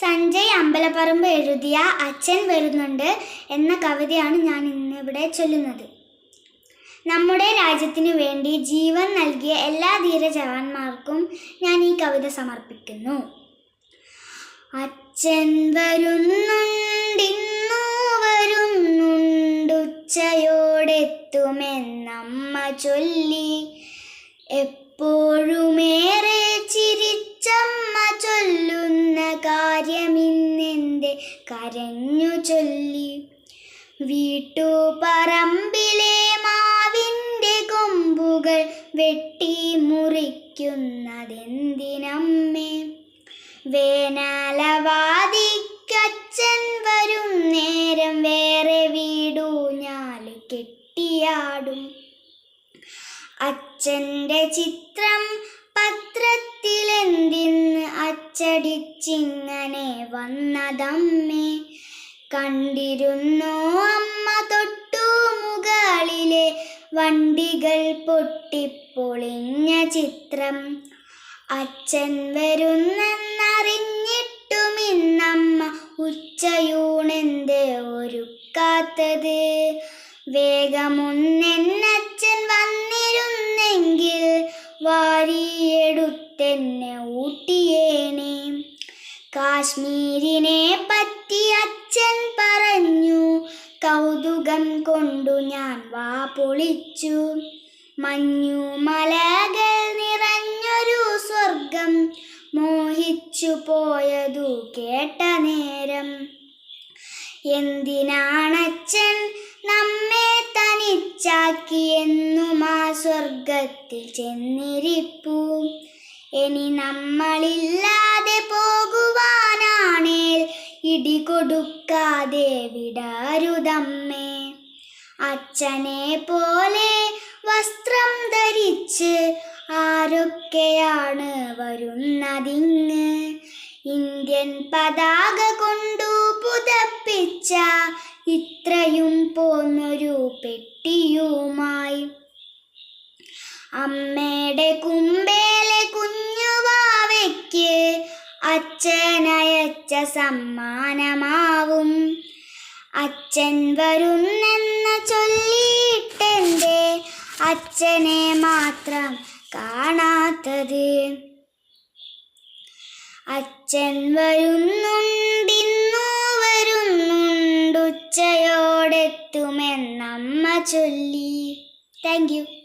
സഞ്ജയ് അമ്പലപ്പറമ്പ് എഴുതിയ അച്ഛൻ വരുന്നുണ്ട് എന്ന കവിതയാണ് ഞാൻ ഇന്നിവിടെ ചൊല്ലുന്നത്. നമ്മുടെ രാജ്യത്തിനു വേണ്ടി ജീവൻ നൽകിയ എല്ലാ ധീര ജവാന്മാർക്കും ഞാൻ ഈ കവിത സമർപ്പിക്കുന്നു. അച്ഛൻ വരുന്നുണ്ടിന്നു വരുന്നുണ്ടുച്ചയോടെത്തുമെന്നമ്മ ചൊല്ലി. എപ്പോഴുമേറെ കരഞ്ഞു ചൊല്ലി. വീട്ടു പറമ്പിലെ മാവിന്റെ കൊമ്പുകൾ വെട്ടി മുറിക്കുന്നതെന്തിനമ്മേ? വേനലവാദിക്കച്ഛൻ വരും നേരം വേറെ വീടു കെട്ടിയാടും. അച്ഛന്റെ ചിത്രം പത്രത്തിലെന്തിന്ന് അച്ചടിച്ചിങ്ങനെ വന്നതമ്മേ. കണ്ടിരുന്നോ അമ്മ തൊട്ടു മുകളിലെ വണ്ടികൾ പൊട്ടിപ്പൊളിഞ്ഞ ചിത്രം. അച്ഛൻ വരുന്നെന്നറിഞ്ഞിട്ടും ഇന്നമ്മ ഉച്ചയൂണെന്ത് ഒരുക്കാത്തത്. വേഗമൊന്നെന്നച്ഛൻ വന്നിരുന്നെങ്കിൽ വാരിയെടുത്തെന്നെ ഊട്ടിയേനെ കാശ്മീരിനെ പറ്റി അച്ഛൻ പറഞ്ഞു. കൗതുകം കൊണ്ടു ഞാൻ വാ പൊളിച്ചു. മഞ്ഞു മലകൾ നിറഞ്ഞൊരു സ്വർഗം മോഹിച്ചു പോയതു കേട്ട നേരം. എന്തിനാണച്ഛൻ നമ്മെ തനിച്ചാക്കിയെന്നും ആ സ്വർഗത്തിൽ ചെന്നിരിപ്പൂ? ഇനി നമ്മളില്ലാതെ പോകുവാനാണേൽ ഇടി കൊടുക്കാതെ വിടരുതമ്മേ. അച്ഛനെ പോലെ വസ്ത്രം ധരിച്ച് ആരൊക്കെയാണ് വരുന്നതിങ്ങ്? ഇന്ത്യൻ പതാക കൊണ്ടു പുതപ്പിച്ച ഇത്രയും പോന്നൊരു പെട്ടിയുമായി അമ്മയുടെ കുമ്പേലെ സമ്മാനമാവും അച്ഛൻ വരുന്നെന്ന ചൊല്ലിയിട്ടെന്റെ അച്ഛനെ മാത്രം കാണാത്തത്. അച്ഛൻ വരുന്നുണ്ടിന്നു വരുന്നുണ്ടുച്ചയോടെത്തുമെന്നമ്മ ചൊല്ലി. Thank you.